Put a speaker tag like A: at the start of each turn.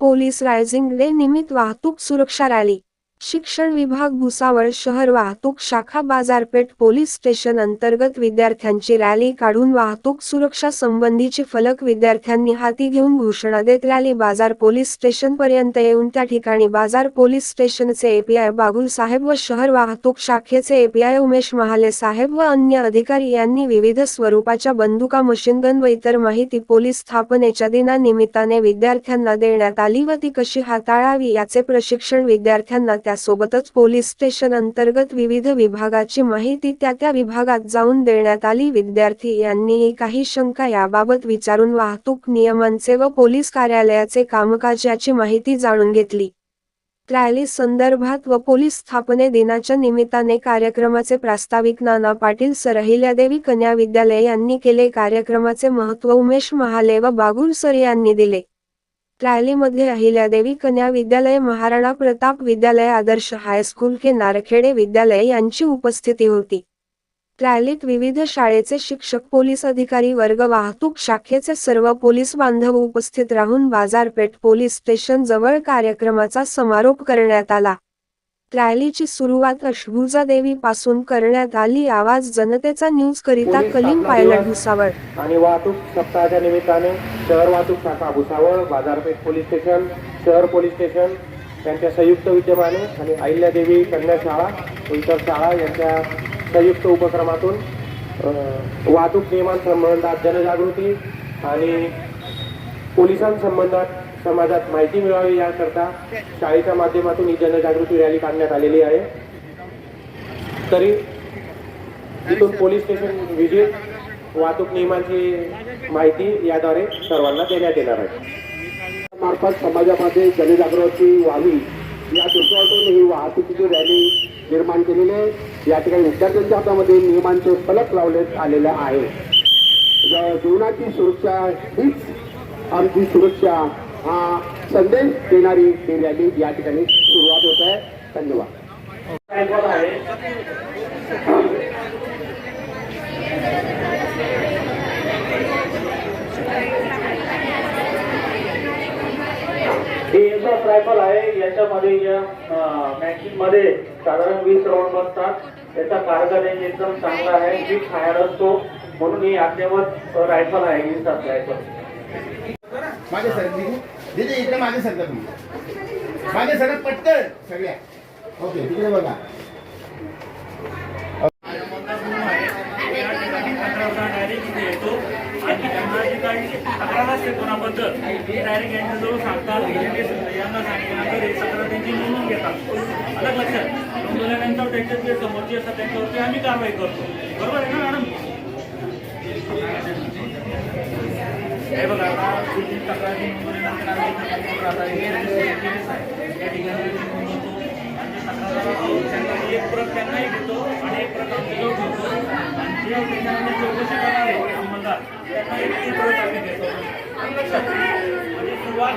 A: Police rising day निमित्त वाहतूक सुरक्षा रॅली. शिक्षण विभाग भुसावळ शहर वाहतूक शाखा बाजारपेठ पोलीस स्टेशन अंतर्गत विद्यार्थ्यांची रॅली काढून वाहतूक सुरक्षा संबंधीचे फलक विद्यार्थ्यांनी हाती घेऊन घोषणा देत रॅली बाजार पोलीस स्टेशन पर्यंत येऊन त्या ठिकाणी बाजार पोलीस स्टेशनचे एपीआय बागुल साहेब व शहर वाहतूक शाखेचे एपीआय उमेश महाले साहेब व अन्य अधिकारी यांनी विविध स्वरूपाच्या बंदुका मशीनगन व इतर माहिती पोलीस स्थापनेच्या दिनानिमित्ताने विद्यार्थ्यांना देण्यात आली व ती कशी हाताळावी याचे प्रशिक्षण विद्यार्थ्यांना त्यासोबतच पोलीस स्टेशन अंतर्गत विविध विभागाची माहिती त्या त्या विभागात जाऊन देण्यात आली. विद्यार्थी यांनीही काही शंका याबाबत विचारून वाहतूक नियमांचे व पोलीस कार्यालयाचे कामकाज याची माहिती जाणून घेतली. रॅली संदर्भात व पोलीस स्थापने दिनाच्या निमित्ताने कार्यक्रमाचे प्रास्ताविक नाना पाटील सरहिल्यादेवी कन्या विद्यालय यांनी केले. कार्यक्रमाचे महत्त्व उमेश महाले व बागुल सर यांनी दिले. ट्रायलीमध्ये अहिल्या देवी कन्या विद्यालय महाराणा प्रताप विद्यालय आदर्श हायस्कूल के नारखेडे विद्यालय यांची उपस्थिती होती. रॅलीत विविध शाळेचे शिक्षक पोलीस अधिकारी वर्ग वाहतूक शाखेचे सर्व पोलीस बांधव उपस्थित राहून बाजारपेठ पोलीस स्टेशन जवळ कार्यक्रमाचा समारोप करण्यात आला. रॅलीची सुरुवात अशभुजा देवी पासून करण्यात आली. आवाज जनतेचा न्यूज करिता कलीम पायलट भुसावळ.
B: आणि वाहतूक सप्ताहाच्या निमित्ताने शहर वाहतूक शाखा भुसावळ बाजारपेठ पोलीस स्टेशन शहर पोलीस स्टेशन यांच्या संयुक्त विद्यमाने आणि अहिल्यादेवी कन्या शाळा इतर शाळा यांच्या संयुक्त उपक्रमातून वाहतूक नियमांसंबंधात जनजागृती आणि पोलिसांसंबंधात समाजात माहिती मिळावी याकरता शाळेच्या माध्यमातून ही जनजागृती रॅली काढण्यात आलेली आहे. तरी तिथून पोलीस स्टेशन व्हिजिट वाहतूक नियमांची माहिती याद्वारे सर्वांना देण्यात येणार आहे.
C: मार्फत समाजामध्ये जनजागृती व्हावी या दृष्टीतून ही वाहतुकीची रॅली निर्माण केलेली आहे. या ठिकाणी विद्यार्थ्यांच्या हातामध्ये नियमांचे फलक लावण्यात आलेले आहे जीवनाची सुरक्षा हीच आमची सुरक्षा हा संदेश देणारी ही रॅली या ठिकाणी सुरुवात होत आहे. धन्यवाद.
D: हे याचा ट्रायपल आहे. याच्यामध्ये या मॅचिंगमध्ये साधारण वीस राऊंड बसतात. त्याचा कारगा एकदम चांगला आहे. मी फायर असतो. म्हणून ही अद्यावत रायफल आहे. इंसात रायफल
E: मागे सर दिदी इकडे मागे सरका तुम्ही. मागे सरत पटकन. सगळ्या. ओके तिकडे बघा.
D: कोणाबद्दल डायरेक्ट यांच्याजवळ सांगतात यांना सांगितल्यानंतर हे तक्रार त्यांची नोंदवून घेतात अलग लक्षात नोंदवल्यानंतर त्याच्यात जे समोरचे असतात त्यांच्यावरती आम्ही कारवाई करतो बरोबर आहे ना मॅडम हे बघा आता तुम्ही तक्रारी आता हे या ठिकाणी त्यांना एक प्रत त्यांनाही देतो आणि एक प्रत आमच्याजवळ ठेवतो आणि जे त्याच्यामध्ये चौकशी करणार आहे संबंधात त्यांना एक ती प्रत आम्ही देतो. म्हणजे सुरुवात